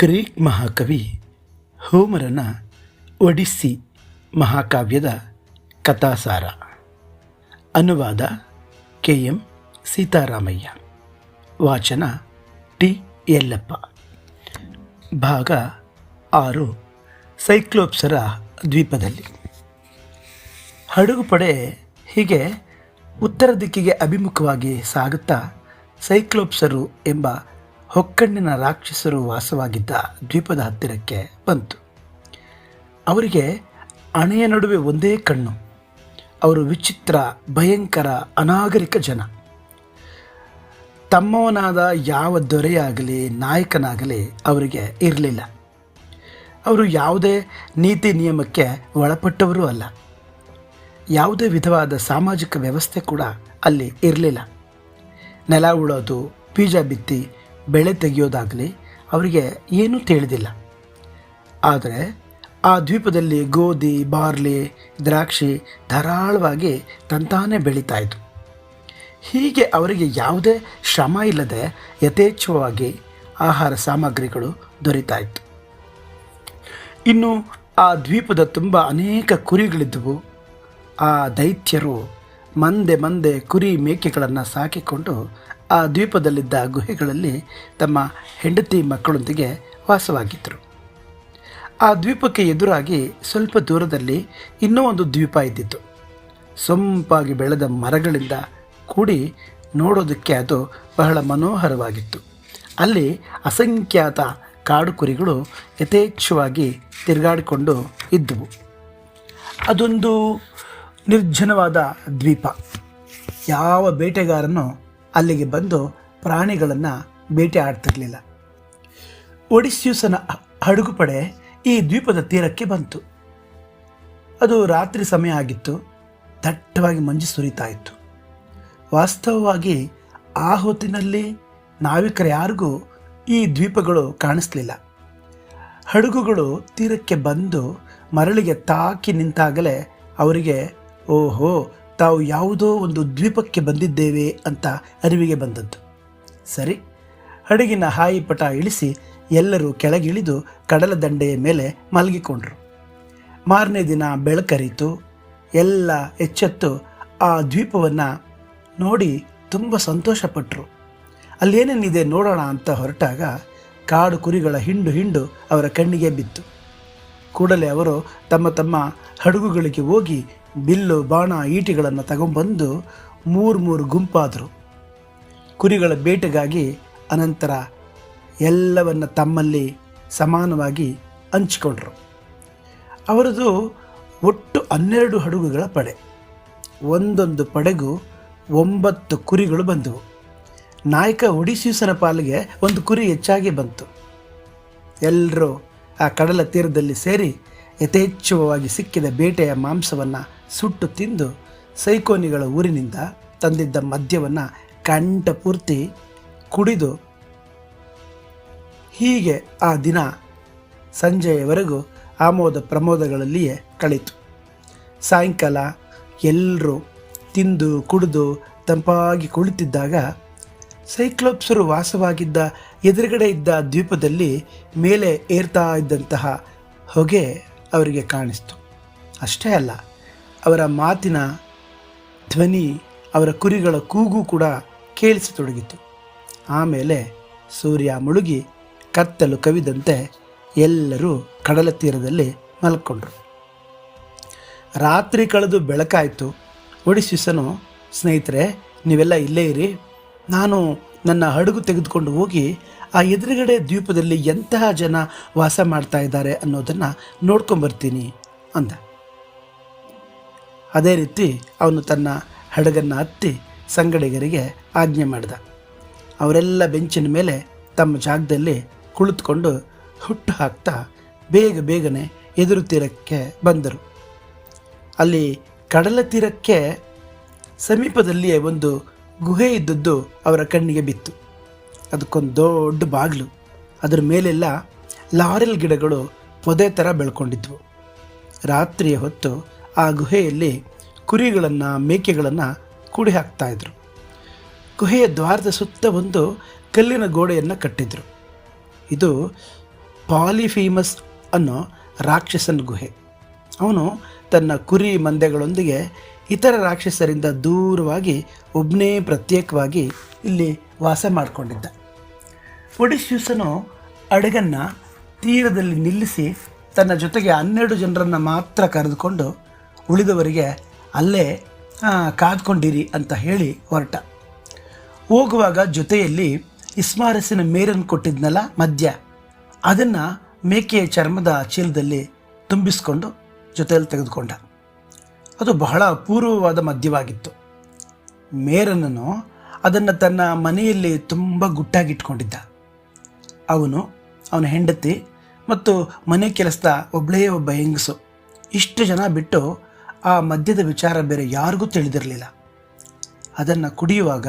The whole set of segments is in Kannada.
ಗ್ರೀಕ್ ಮಹಾಕವಿ ಹೋಮರನ ಒಡಿಸ್ಸಿ ಮಹಾಕಾವ್ಯದ ಕಥಾಸಾರ. ಅನುವಾದ ಕೆ ಎಂ ಸೀತಾರಾಮಯ್ಯ. ವಾಚನ ಟಿ. ಯಲ್ಲಪ್ಪ. ಭಾಗ ಆರು, ಸೈಕ್ಲೋಪ್ಸರ ದ್ವೀಪದಲ್ಲಿ. ಹಡಗು ಪಡೆ ಹೀಗೆ ಉತ್ತರ ದಿಕ್ಕಿಗೆ ಅಭಿಮುಖವಾಗಿ ಸಾಗುತ್ತಾ ಸೈಕ್ಲೋಪ್ಸರು ಎಂಬ ಹೊಕ್ಕಣ್ಣಿನ ರಾಕ್ಷಸರು ವಾಸವಾಗಿದ್ದ ದ್ವೀಪದ ಹತ್ತಿರಕ್ಕೆ ಬಂತು. ಅವರಿಗೆ ಅಣೆಯ ನಡುವೆ ಒಂದೇ ಕಣ್ಣು, ಅವರು ವಿಚಿತ್ರ, ಭಯಂಕರ, ಅನಾಗರಿಕ ಜನ. ತಮ್ಮವನಾದ ಯಾವ ದೊರೆಯಾಗಲಿ, ನಾಯಕನಾಗಲಿ ಅವರಿಗೆ ಇರಲಿಲ್ಲ. ಅವರು ಯಾವುದೇ ನೀತಿ ನಿಯಮಕ್ಕೆ ಒಳಪಟ್ಟವರೂ ಅಲ್ಲ. ಯಾವುದೇ ವಿಧವಾದ ಸಾಮಾಜಿಕ ವ್ಯವಸ್ಥೆ ಕೂಡ ಅಲ್ಲಿ ಇರಲಿಲ್ಲ. ನೆಲ ಉಳೋದು, ಬೀಜ ಬಿತ್ತಿ ಬೆಳೆ ತೆಗೆಯೋದಾಗಲಿ ಅವರಿಗೆ ಏನೂ ತಿಳಿದಿಲ್ಲ. ಆದರೆ ಆ ದ್ವೀಪದಲ್ಲಿ ಗೋಧಿ, ಬಾರ್ಲಿ, ದ್ರಾಕ್ಷಿ ಧಾರಾಳವಾಗಿ ತಂತಾನೇ ಇತ್ತು. ಹೀಗೆ ಅವರಿಗೆ ಯಾವುದೇ ಶ್ರಮ ಇಲ್ಲದೆ ಯಥೇಚ್ಛವಾಗಿ ಆಹಾರ ಸಾಮಗ್ರಿಗಳು ದೊರೀತಾ ಇತ್ತು. ಇನ್ನು ಆ ದ್ವೀಪದ ತುಂಬ ಅನೇಕ ಕುರಿಗಳಿದ್ದವು. ಆ ದೈತ್ಯರು ಮಂದೆ ಮಂದೆ ಕುರಿ ಮೇಕೆಗಳನ್ನು ಸಾಕಿಕೊಂಡು ಆ ದ್ವೀಪದಲ್ಲಿದ್ದ ಗುಹೆಗಳಲ್ಲಿ ತಮ್ಮ ಹೆಂಡತಿ ಮಕ್ಕಳೊಂದಿಗೆ ವಾಸವಾಗಿದ್ದರು. ಆ ದ್ವೀಪಕ್ಕೆ ಎದುರಾಗಿ ಸ್ವಲ್ಪ ದೂರದಲ್ಲಿ ಇನ್ನೂ ಒಂದು ದ್ವೀಪ ಇದ್ದಿತ್ತು. ಸೊಂಪಾಗಿ ಬೆಳೆದ ಮರಗಳಿಂದ ಕೂಡಿ ನೋಡೋದಕ್ಕೆ ಅದು ಬಹಳ ಮನೋಹರವಾಗಿತ್ತು. ಅಲ್ಲಿ ಅಸಂಖ್ಯಾತ ಕಾಡು ಕುರಿಗಳು ಯಥೇಚ್ಛವಾಗಿ ತಿರುಗಾಡಿಕೊಂಡು ಇದ್ದವು. ಅದೊಂದು ನಿರ್ಜನವಾದ ದ್ವೀಪ. ಯಾವ ಬೇಟೆಗಾರನು ಅಲ್ಲಿಗೆ ಬಂದು ಪ್ರಾಣಿಗಳನ್ನು ಬೇಟೆ ಆಡ್ತಿರಲಿಲ್ಲ. ಒಡಿಸ್ಯೂಸನ ಹಡಗುಪಡೆ ಈ ದ್ವೀಪದ ತೀರಕ್ಕೆ ಬಂತು. ಅದು ರಾತ್ರಿ ಸಮಯ ಆಗಿತ್ತು. ದಟ್ಟವಾಗಿ ಮಂಜು ಸುರಿತಾ ಇತ್ತು ವಾಸ್ತವವಾಗಿ ಆ ಹೊತ್ತಿನಲ್ಲಿ ನಾವಿಕರ ಯಾರಿಗೂ ಈ ದ್ವೀಪಗಳು ಕಾಣಿಸ್ಲಿಲ್ಲ. ಹಡಗುಗಳು ತೀರಕ್ಕೆ ಬಂದು ಮರಳಿಗೆ ತಾಕಿ ನಿಂತಾಗಲೇ ಅವರಿಗೆ, ಓಹೋ ತಾವು ಯಾವುದೋ ಒಂದು ದ್ವೀಪಕ್ಕೆ ಬಂದಿದ್ದೇವೆ ಅಂತ ಅರಿವಿಗೆ ಬಂದದ್ದು. ಸರಿ, ಹಡಗಿನ ಹಾಯಿ ಪಟ ಇಳಿಸಿ ಎಲ್ಲರೂ ಕೆಳಗಿಳಿದು ಕಡಲ ದಂಡೆಯ ಮೇಲೆ ಮಲಗಿಕೊಂಡ್ರು. ಮಾರನೇ ದಿನ ಬೆಳಕರಿತು, ಎಲ್ಲ ಎಚ್ಚೆತ್ತು ಆ ದ್ವೀಪವನ್ನು ನೋಡಿ ತುಂಬ ಸಂತೋಷಪಟ್ಟರು ಅಲ್ಲೇನೇನಿದೆ ನೋಡೋಣ ಅಂತ ಹೊರಟಾಗ ಕಾಡು ಕುರಿಗಳ ಹಿಂಡು ಹಿಂಡು ಅವರ ಕಣ್ಣಿಗೆ ಬಿತ್ತು. ಕೂಡಲೇ ಅವರು ತಮ್ಮ ತಮ್ಮ ಹಡಗುಗಳಿಗೆ ಹೋಗಿ ಬಿಲ್ಲು, ಬಾಣ, ಈಟಿಗಳನ್ನು ತಗೊಂಬಂದು ಮೂರು ಮೂರು ಗುಂಪಾದರು. ಕುರಿಗಳ ಬೇಟೆಗಾಗಿ ಅನಂತರ ಎಲ್ಲವನ್ನ ತಮ್ಮಲ್ಲಿ ಸಮಾನವಾಗಿ ಹಂಚಿಕೊಂಡರು. ಅವರದು ಒಟ್ಟು ಹನ್ನೆರಡು ಹಡಗುಗಳ ಪಡೆ. ಒಂದೊಂದು ಪಡೆಗೂ ಒಂಬತ್ತು ಕುರಿಗಳು ಬಂದವು. ನಾಯಕ ಒಡಿಸೀಸನ ಪಾಲಿಗೆ ಒಂದು ಕುರಿ ಹೆಚ್ಚಾಗಿ ಬಂತು. ಎಲ್ಲರೂ ಆ ಕಡಲ ತೀರದಲ್ಲಿ ಸೇರಿ ಯಥೇಚ್ಛವಾಗಿ ಸಿಕ್ಕಿದ ಬೇಟೆಯ ಮಾಂಸವನ್ನು ಸುಟ್ಟು ತಿಂದು ಸೈಕೋನಿಗಳ ಊರಿನಿಂದ ತಂದಿದ್ದ ಮದ್ಯವನ್ನು ಕಂಠಪೂರ್ತಿ ಕುಡಿದು ಹೀಗೆ ಆ ದಿನ ಸಂಜೆಯವರೆಗೂ ಆಮೋದ ಪ್ರಮೋದಗಳಲ್ಲಿಯೇ ಕಳೀತು. ಸಾಯಂಕಾಲ ಎಲ್ಲರೂ ತಿಂದು ಕುಡಿದು ತಂಪಾಗಿ ಕುಳಿತಿದ್ದಾಗ ಸೈಕ್ಲೋಪ್ಸರು ವಾಸವಾಗಿದ್ದ ಎದುರುಗಡೆ ಇದ್ದ ದ್ವೀಪದಲ್ಲಿ ಮೇಲೆ ಏರ್ತಾ ಇದ್ದಂತಹ ಹೊಗೆ ಅವರಿಗೆ ಕಾಣಿಸ್ತು. ಅಷ್ಟೇ ಅಲ್ಲ, ಅವರ ಮಾತಿನ ಧ್ವನಿ, ಅವರ ಕುರಿಗಳ ಕೂಗು ಕೂಡ ಕೇಳಿಸತೊಡಗಿತು. ಆಮೇಲೆ ಸೂರ್ಯ ಮುಳುಗಿ ಕತ್ತಲು ಕವಿದಂತೆ ಎಲ್ಲರೂ ಕಡಲ ತೀರದಲ್ಲಿ ಮಲ್ಕೊಂಡ್ರು. ರಾತ್ರಿ ಕಳೆದು ಬೆಳಕಾಯಿತು. ಒಡಿಸಿಸನು ಸ್ನೇಹಿತರೆ, ನೀವೆಲ್ಲ ಇಲ್ಲೇ ಇರಿ. ನಾನು ನನ್ನ ಹಡಗು ತೆಗೆದುಕೊಂಡು ಹೋಗಿ ಆ ಎದುರುಗಡೆ ದ್ವೀಪದಲ್ಲಿ ಎಂತಹ ಜನ ವಾಸ ಮಾಡ್ತಾ ಇದ್ದಾರೆ ಅನ್ನೋದನ್ನು ನೋಡ್ಕೊಂಬರ್ತೀನಿ ಅಂದ. ಅದೇ ರೀತಿ ಅವನು ತನ್ನ ಹಡಗನ್ನು ಹತ್ತಿ ಸಂಗಡಿಗರಿಗೆ ಆಜ್ಞೆ ಮಾಡಿದ. ಅವರೆಲ್ಲ ಬೆಂಚಿನ ಮೇಲೆ ತಮ್ಮ ಜಾಗದಲ್ಲಿ ಕುಳಿತುಕೊಂಡು ಹುಟ್ಟು ಹಾಕ್ತಾ ಬೇಗ ಬೇಗನೆ ಎದುರು ತೀರಕ್ಕೆ ಬಂದರು. ಅಲ್ಲಿ ಕಡಲ ತೀರಕ್ಕೆ ಸಮೀಪದಲ್ಲಿಯೇ ಒಂದು ಗುಹೆ ಇದ್ದದ್ದು ಅವರ ಕಣ್ಣಿಗೆ ಬಿತ್ತು. ಅದಕ್ಕೊಂದು ದೊಡ್ಡ ಬಾಗಿಲು. ಅದರ ಮೇಲೆಲ್ಲ ಲಾರೆಲ್ ಗಿಡಗಳು ಪೊದೆ ಥರ ಬೆಳ್ಕೊಂಡಿದ್ವು. ರಾತ್ರಿಯ ಹೊತ್ತು ಆ ಗುಹೆಯಲ್ಲಿ ಕುರಿಗಳನ್ನು, ಮೇಕೆಗಳನ್ನು ಕೂಡಿ ಹಾಕ್ತಾಯಿದ್ರು ಗುಹೆಯ ದ್ವಾರದ ಸುತ್ತ ಒಂದು ಕಲ್ಲಿನ ಗೋಡೆಯನ್ನು ಕಟ್ಟಿದ್ರು. ಇದು ಪಾಲಿಫೀಮಸ್ ಅನ್ನೋ ರಾಕ್ಷಸನ ಗುಹೆ. ಅವನು ತನ್ನ ಕುರಿ ಮಂದೆಗಳೊಂದಿಗೆ ಇತರ ರಾಕ್ಷಸರಿಂದ ದೂರವಾಗಿ ಒಬ್ಬನೇ ಪ್ರತ್ಯೇಕವಾಗಿ ಇಲ್ಲಿ ವಾಸ ಮಾಡಿಕೊಂಡಿದ್ದ. ಒಡಿಸ್ಯೂಸನು ಅಡಗನ್ನು ತೀರದಲ್ಲಿ ನಿಲ್ಲಿಸಿ ತನ್ನ ಜೊತೆಗೆ ಹನ್ನೆರಡು ಜನರನ್ನು ಮಾತ್ರ ಕರೆದುಕೊಂಡು ಉಳಿದವರಿಗೆ ಅಲ್ಲೇ ಕಾದ್ಕೊಂಡಿರಿ ಅಂತ ಹೇಳಿ ಹೊರಟ. ಹೋಗುವಾಗ ಜೊತೆಯಲ್ಲಿ ಇಸ್ಮಾರಸಿನ ಮೇರನ್ನು ಕೊಟ್ಟಿದ್ನಲ್ಲ ಮದ್ಯ. ಅದನ್ನು ಮೇಕೆಯ ಚರ್ಮದ ಚೀಲದಲ್ಲಿ ತುಂಬಿಸ್ಕೊಂಡು ಜೊತೆಯಲ್ಲಿ ತೆಗೆದುಕೊಂಡ. ಅದು ಬಹಳ ಅಪೂರ್ವವಾದ ಮದ್ಯವಾಗಿತ್ತು. ಮೇರನನು ಅದನ್ನು ತನ್ನ ಮನೆಯಲ್ಲಿ ತುಂಬ ಗುಟ್ಟಾಗಿಟ್ಕೊಂಡಿದ್ದ. ಅವನು ಅವನ ಹೆಂಡತಿ ಮತ್ತು ಮನೆ ಕೆಲಸದ ಒಬ್ಬಳೇ ಒಬ್ಬ ಹೆಂಗಸು. ಇಷ್ಟು ಜನ ಬಿಟ್ಟು ಆ ಮದ್ಯದ ವಿಚಾರ ಬೇರೆ ಯಾರಿಗೂ ತಿಳಿದಿರಲಿಲ್ಲ. ಅದನ್ನು ಕುಡಿಯುವಾಗ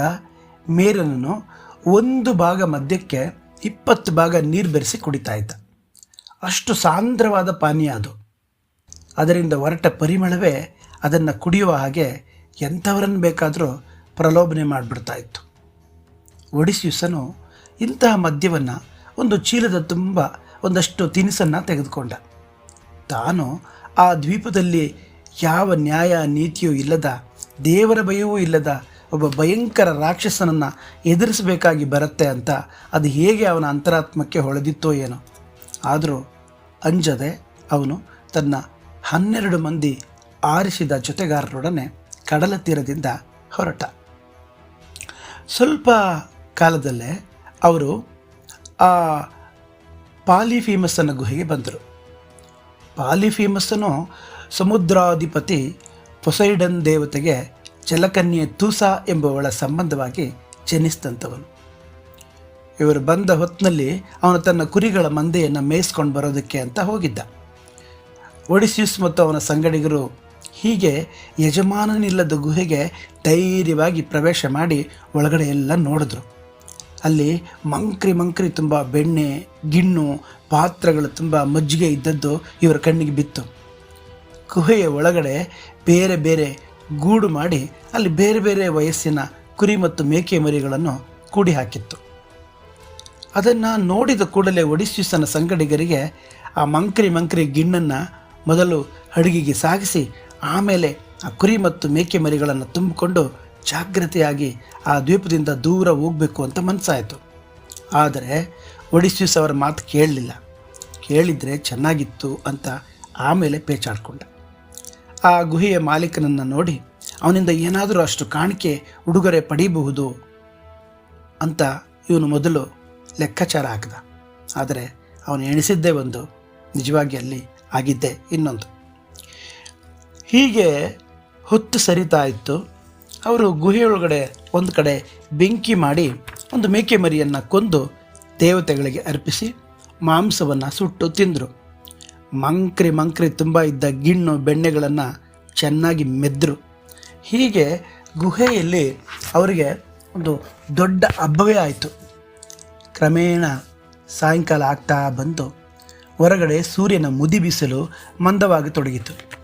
ಮೇರನನು ಒಂದು ಭಾಗ ಮದ್ಯಕ್ಕೆ ಇಪ್ಪತ್ತು ಭಾಗ ನೀರು ಬೆರೆಸಿ ಕುಡಿತಾ ಇದ್ದ. ಅಷ್ಟು ಸಾಂದ್ರವಾದ ಪಾನೀಯ ಅದು. ಅದರಿಂದ ಹೊರಟ ಪರಿಮಳವೇ ಅದನ್ನು ಕುಡಿಯುವ ಹಾಗೆ ಎಂಥವರನ್ನು ಬೇಕಾದರೂ ಪ್ರಲೋಭನೆ ಮಾಡಿಬಿಡ್ತಾ ಇತ್ತು. ಒಡಿಸ್ಯೂಸನು ಇಂತಹ ಮದ್ಯವನ್ನು ಒಂದು ಚೀಲದ ತುಂಬ ಒಂದಷ್ಟು ತಿನಿಸನ್ನು ತೆಗೆದುಕೊಂಡ. ತಾನು ಆ ದ್ವೀಪದಲ್ಲಿ ಯಾವ ನ್ಯಾಯ, ನೀತಿಯೂ ಇಲ್ಲದ, ದೇವರ ಭಯವೂ ಇಲ್ಲದ ಒಬ್ಬ ಭಯಂಕರ ರಾಕ್ಷಸನನ್ನು ಎದುರಿಸಬೇಕಾಗಿ ಬರುತ್ತೆ ಅಂತ ಅದು ಹೇಗೆ ಅವನ ಅಂತರಾತ್ಮಕ್ಕೆ ಹೊಳೆದಿತ್ತೋ ಏನೋ. ಆದರೂ ಅಂಜದೆ ಅವನು ತನ್ನ ಹನ್ನೆರಡು ಮಂದಿ ಆರಿಸಿದ ಜೊತೆಗಾರರೊಡನೆ ಕಡಲ ತೀರದಿಂದ ಹೊರಟ. ಸ್ವಲ್ಪ ಕಾಲದಲ್ಲೇ ಅವರು ಆ ಪಾಲಿಫೀಮಸ್ಸನ ಗುಹೆಗೆ ಬಂದರು. ಪಾಲಿಫೀಮಸ್ಸನು ಸಮುದ್ರಾಧಿಪತಿ ಪೊಸೈಡನ್ ದೇವತೆಗೆ ಜಲಕನ್ಯೆ ತೂಸಾ ಎಂಬುವಳ ಸಂಬಂಧವಾಗಿ ಜನಿಸಿದಂಥವನು. ಇವರು ಬಂದ ಹೊತ್ತಿನಲ್ಲಿ ಅವನು ತನ್ನ ಕುರಿಗಳ ಮಂದೆಯನ್ನು ಮೇಯಿಸ್ಕೊಂಡು ಬರೋದಕ್ಕೆ ಅಂತ ಹೋಗಿದ್ದ. ಒಡಿಸ್ಯೂಸ್ ಮತ್ತು ಅವನ ಸಂಗಡಿಗರು ಹೀಗೆ ಯಜಮಾನನಿಲ್ಲದ ಗುಹೆಗೆ ಧೈರ್ಯವಾಗಿ ಪ್ರವೇಶ ಮಾಡಿ ಒಳಗಡೆ ಎಲ್ಲ ನೋಡಿದ್ರು. ಅಲ್ಲಿ ಮಂಕ್ರಿ ಮಂಕ್ರಿ ತುಂಬ ಬೆಣ್ಣೆ, ಗಿಣ್ಣು, ಪಾತ್ರೆಗಳು ತುಂಬ ಮಜ್ಜಿಗೆ ಇದ್ದದ್ದು ಇವರ ಕಣ್ಣಿಗೆ ಬಿತ್ತು. ಗುಹೆಯ ಒಳಗಡೆ ಬೇರೆ ಬೇರೆ ಗೂಡು ಮಾಡಿ ಅಲ್ಲಿ ಬೇರೆ ಬೇರೆ ವಯಸ್ಸಿನ ಕುರಿ ಮತ್ತು ಮೇಕೆ ಮರಿಗಳನ್ನು ಕೂಡಿ ಹಾಕಿತ್ತು. ಅದನ್ನು ನೋಡಿದ ಕೂಡಲೇ ಒಡಿಸ್ಯೂಸನ ಸಂಗಡಿಗರಿಗೆ ಆ ಮಂಕ್ರಿ ಮಂಕ್ರಿ ಗಿಣ್ಣನ್ನು ಮೊದಲು ಹಡಗಿಗೆ ಸಾಗಿಸಿ ಆಮೇಲೆ ಆ ಕುರಿ ಮತ್ತು ಮೇಕೆ ಮರಿಗಳನ್ನು ತುಂಬಿಕೊಂಡು ಜಾಗ್ರತೆಯಾಗಿ ಆ ದ್ವೀಪದಿಂದ ದೂರ ಹೋಗಬೇಕು ಅಂತ ಮನಸ್ಸಾಯಿತು ಆದರೆ ಒಡಿಸ್ಯೂಸ್ ಅವರ ಮಾತು ಕೇಳಲಿಲ್ಲ. ಕೇಳಿದರೆ ಚೆನ್ನಾಗಿತ್ತು ಅಂತ ಆಮೇಲೆ ಪೇಚಾಡ್ಕೊಂಡ. ಆ ಗುಹೆಯ ಮಾಲೀಕನನ್ನು ನೋಡಿ, ಅವನಿಂದ ಏನಾದರೂ ಅಷ್ಟು ಕಾಣಿಕೆ ಉಡುಗೊರೆ ಪಡೀಬಹುದು ಅಂತ ಇವನು ಮೊದಲು ಲೆಕ್ಕಾಚಾರ ಹಾಕಿದ. ಆದರೆ ಅವನು ಎಣಿಸಿದ್ದೇ ಒಂದು, ನಿಜವಾಗಿ ಅಲ್ಲಿ ಆಗಿದ್ದೆ ಇನ್ನೊಂದು. ಹೀಗೆ ಹೊತ್ತು ಸರಿತಾ ಇತ್ತು. ಅವರು ಗುಹೆಯೊಳಗಡೆ ಒಂದು ಕಡೆ ಬೆಂಕಿ ಮಾಡಿ ಒಂದು ಮೇಕೆ ಮರಿಯನ್ನು ಕೊಂದು ದೇವತೆಗಳಿಗೆ ಅರ್ಪಿಸಿ ಮಾಂಸವನ್ನು ಸುಟ್ಟು ತಿಂದರು. ಮಂಕ್ರಿ ಮಂಕ್ರಿ ತುಂಬ ಇದ್ದ ಗಿಣ್ಣು ಬೆಣ್ಣೆಗಳನ್ನು ಚೆನ್ನಾಗಿ ಮೆದ್ರು. ಹೀಗೆ ಗುಹೆಯಲ್ಲಿ ಅವರಿಗೆ ಒಂದು ದೊಡ್ಡ ಹಬ್ಬವೇ ಆಯಿತು. ಕ್ರಮೇಣ ಸಾಯಂಕಾಲ ಆಗ್ತಾ ಬಂತು ಹೊರಗಡೆ ಸೂರ್ಯನ ಮುದಿ ಬಿಸಿಲು ಮಂದವಾಗಿ ತೊಡಗಿತು.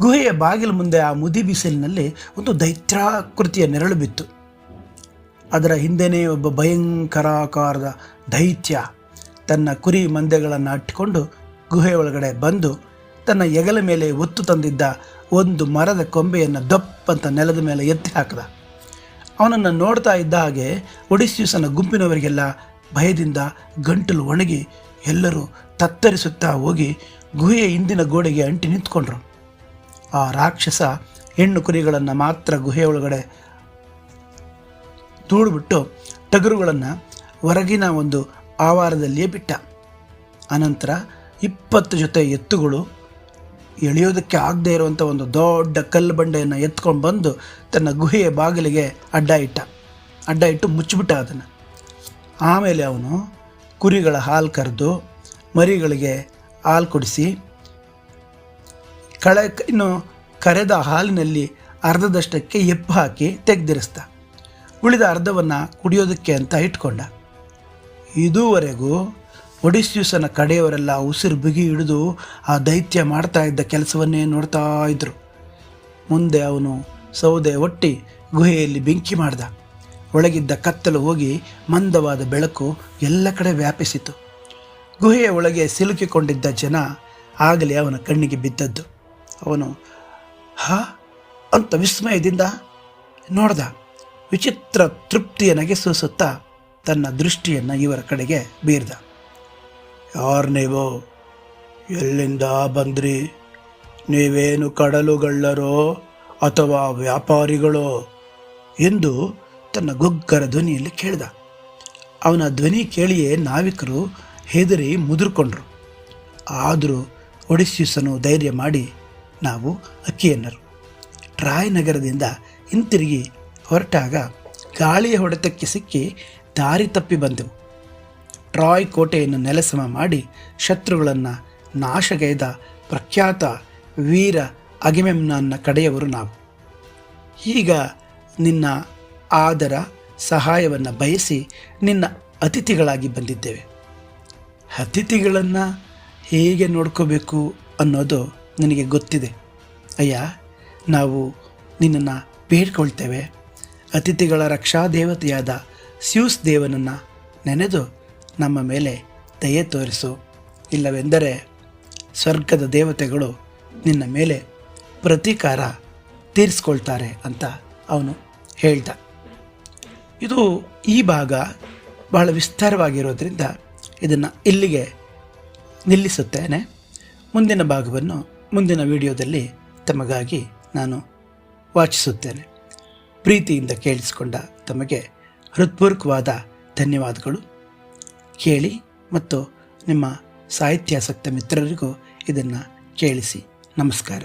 ಗುಹೆಯ ಬಾಗಿಲು ಮುಂದೆ ಆ ಮುದಿ ಬಿಸಿಲಿನಲ್ಲಿ ಒಂದು ದೈತ್ಯಾಕೃತಿಯ ನೆರಳು ಬಿತ್ತು. ಅದರ ಹಿಂದೆನೇ ಒಬ್ಬ ಭಯಂಕರಾಕಾರದ ದೈತ್ಯ ತನ್ನ ಕುರಿ ಮಂದೆಗಳನ್ನು ಅಟ್ಟಿಕೊಂಡು ಗುಹೆಯೊಳಗಡೆ ಬಂದು ತನ್ನ ಎಗಲ ಮೇಲೆ ಒತ್ತು ತಂದಿದ್ದ ಒಂದು ಮರದ ಕೊಂಬೆಯನ್ನು ದಪ್ಪಂತ ನೆಲದ ಮೇಲೆ ಎತ್ತಿ ಹಾಕಿದ. ಅವನನ್ನು ನೋಡ್ತಾ ಇದ್ದ ಹಾಗೆ ಒಡಿಸ್ಯೂಸನ ಗುಂಪಿನವರಿಗೆಲ್ಲ ಭಯದಿಂದ ಗಂಟಲು ಒಣಗಿ ಎಲ್ಲರೂ ತತ್ತರಿಸುತ್ತಾ ಹೋಗಿ ಗುಹೆಯ ಹಿಂದಿನ ಗೋಡೆಗೆ ಅಂಟಿ ನಿಂತ್ಕೊಂಡ್ರು. ಆ ರಾಕ್ಷಸ ಹೆಣ್ಣು ಕುರಿಗಳನ್ನು ಮಾತ್ರ ಗುಹೆಯೊಳಗಡೆ ದೂಡ್ಬಿಟ್ಟು ಟಗರುಗಳನ್ನು ಹೊರಗಿನ ಒಂದು ಆವಾರದಲ್ಲಿಯೇ ಬಿಟ್ಟ. ಅನಂತರ ಇಪ್ಪತ್ತು ಜೊತೆ ಎತ್ತುಗಳು ಎಳೆಯೋದಕ್ಕೆ ಆಗದೇ ಇರುವಂಥ ಒಂದು ದೊಡ್ಡ ಕಲ್ಲು ಬಂಡೆಯನ್ನು ಎತ್ಕೊಂಡು ಬಂದು ತನ್ನ ಗುಹೆಯ ಬಾಗಿಲಿಗೆ ಅಡ್ಡ ಇಟ್ಟ. ಅಡ್ಡ ಇಟ್ಟು ಮುಚ್ಚಿಬಿಟ್ಟ ಅದನ್ನು. ಆಮೇಲೆ ಅವನು ಕುರಿಗಳ ಹಾಲು ಕರೆದು ಮರಿಗಳಿಗೆ ಹಾಲು ಕುಡಿಸಿ ಕಳೆ ಇನ್ನು ಕರೆದ ಹಾಲಿನಲ್ಲಿ ಅರ್ಧದಷ್ಟಕ್ಕೆ ಎಪ್ಪು ಹಾಕಿ ತೆಗೆದಿರಿಸ್ದ. ಉಳಿದ ಅರ್ಧವನ್ನು ಕುಡಿಯೋದಕ್ಕೆ ಅಂತ ಇಟ್ಕೊಂಡ. ಇದುವರೆಗೂ ಒಡಿಸ್ಯೂಸನ ಕಡೆಯವರೆಲ್ಲ ಉಸಿರು ಬಿಗಿ ಹಿಡಿದು ಆ ದೈತ್ಯ ಮಾಡ್ತಾ ಇದ್ದ ಕೆಲಸವನ್ನೇ ನೋಡ್ತಾ ಇದ್ದರು ಮುಂದೆ ಅವನು ಸೌದೆ ಒಟ್ಟಿ ಗುಹೆಯಲ್ಲಿ ಬೆಂಕಿ ಮಾಡ್ದ. ಒಳಗಿದ್ದ ಕತ್ತಲು ಹೋಗಿ ಮಂದವಾದ ಬೆಳಕು ಎಲ್ಲ ಕಡೆ ವ್ಯಾಪಿಸಿತು. ಗುಹೆಯ ಒಳಗೆ ಸಿಲುಕಿಕೊಂಡಿದ್ದ ಜನ ಆಗಲೇ ಅವನ ಕಣ್ಣಿಗೆ ಬಿದ್ದದ್ದು. ಅವನು, ಹಾ? ಅಂತ ವಿಸ್ಮಯದಿಂದ ನೋಡ್ದ, ವಿಚಿತ್ರ ತೃಪ್ತಿಯ ನಗೆ ಸೂಸುತ್ತಾ ತನ್ನ ದೃಷ್ಟಿಯನ್ನು ಇವರ ಕಡೆಗೆ ಬೀರ್ದ. ಯಾರು ನೀವು? ಎಲ್ಲಿಂದ ಬಂದ್ರಿ? ನೀವೇನು ಕಡಲುಗಳ್ಳರೋ ಅಥವಾ ವ್ಯಾಪಾರಿಗಳೋ? ಎಂದು ತನ್ನ ಗುಗ್ಗರ ಧ್ವನಿಯಲ್ಲಿ ಕೇಳಿದ. ಅವನ ಧ್ವನಿ ಕೇಳಿಯೇ ನಾವಿಕರು ಹೆದರಿ ಮುದುರ್ಕೊಂಡ್ರು. ಆದರೂ ಒಡಿಸ್ಯೂಸನು ಧೈರ್ಯ ಮಾಡಿ ನಾವು ಅಕ್ಕಿಯನ್ನರು. ಟ್ರಾಯ್ ನಗರದಿಂದ ಹಿಂತಿರುಗಿ ಹೊರಟಾಗ ಗಾಳಿಯ ಹೊಡೆತಕ್ಕೆ ಸಿಕ್ಕಿ ದಾರಿ ತಪ್ಪಿ ಬಂದೆವು. ಟ್ರಾಯ್ ಕೋಟೆಯನ್ನು ನೆಲಸಮ ಮಾಡಿ ಶತ್ರುಗಳನ್ನು ನಾಶಗೈದ ಪ್ರಖ್ಯಾತ ವೀರ ಅಗಿಮೆಮ್ನನ್ನ ಕಡೆಯವರು ನಾವು. ಈಗ ನಿನ್ನ ಆದರ ಸಹಾಯವನ್ನು ಬಯಸಿ ನಿನ್ನ ಅತಿಥಿಗಳಾಗಿ ಬಂದಿದ್ದೇವೆ. ಅತಿಥಿಗಳನ್ನು ಹೇಗೆ ನೋಡ್ಕೋಬೇಕು ಅನ್ನೋದು ನನಗೆ ಗೊತ್ತಿದೆ. ಅಯ್ಯ, ನಾವು ನಿನ್ನನ್ನು ಬೇಡ್ಕೊಳ್ತೇವೆ. ಅತಿಥಿಗಳ ರಕ್ಷಾ ದೇವತೆಯಾದ ಸ್ಯೂಸ್ ದೇವನನ್ನು ನೆನೆದು ನಮ್ಮ ಮೇಲೆ ದಯೆ ತೋರಿಸು. ಇಲ್ಲವೆಂದರೆ ಸ್ವರ್ಗದ ದೇವತೆಗಳು ನಿನ್ನ ಮೇಲೆ ಪ್ರತೀಕಾರ ತೀರಿಸ್ಕೊಳ್ತಾರೆ ಅಂತ ಅವನು ಹೇಳ್ದ. ಇದು ಈ ಭಾಗ ಬಹಳ ವಿಸ್ತಾರವಾಗಿರೋದ್ರಿಂದ ಇದನ್ನು ಇಲ್ಲಿಗೆ ನಿಲ್ಲಿಸುತ್ತೇನೆ. ಮುಂದಿನ ಭಾಗವನ್ನು ಮುಂದಿನ ವಿಡಿಯೋದಲ್ಲಿ ತಮಗಾಗಿ ನಾನು ವಾಚಿಸುತ್ತೇನೆ. ಪ್ರೀತಿಯಿಂದ ಕೇಳಿಸಿಕೊಂಡ ತಮಗೆ ಹೃತ್ಪೂರ್ವಕವಾದ ಧನ್ಯವಾದಗಳು. ಕೇಳಿ ಮತ್ತು ನಿಮ್ಮ ಸಾಹಿತ್ಯಾಸಕ್ತ ಮಿತ್ರರಿಗೂ ಇದನ್ನು ಕೇಳಿಸಿ ನಮಸ್ಕಾರ.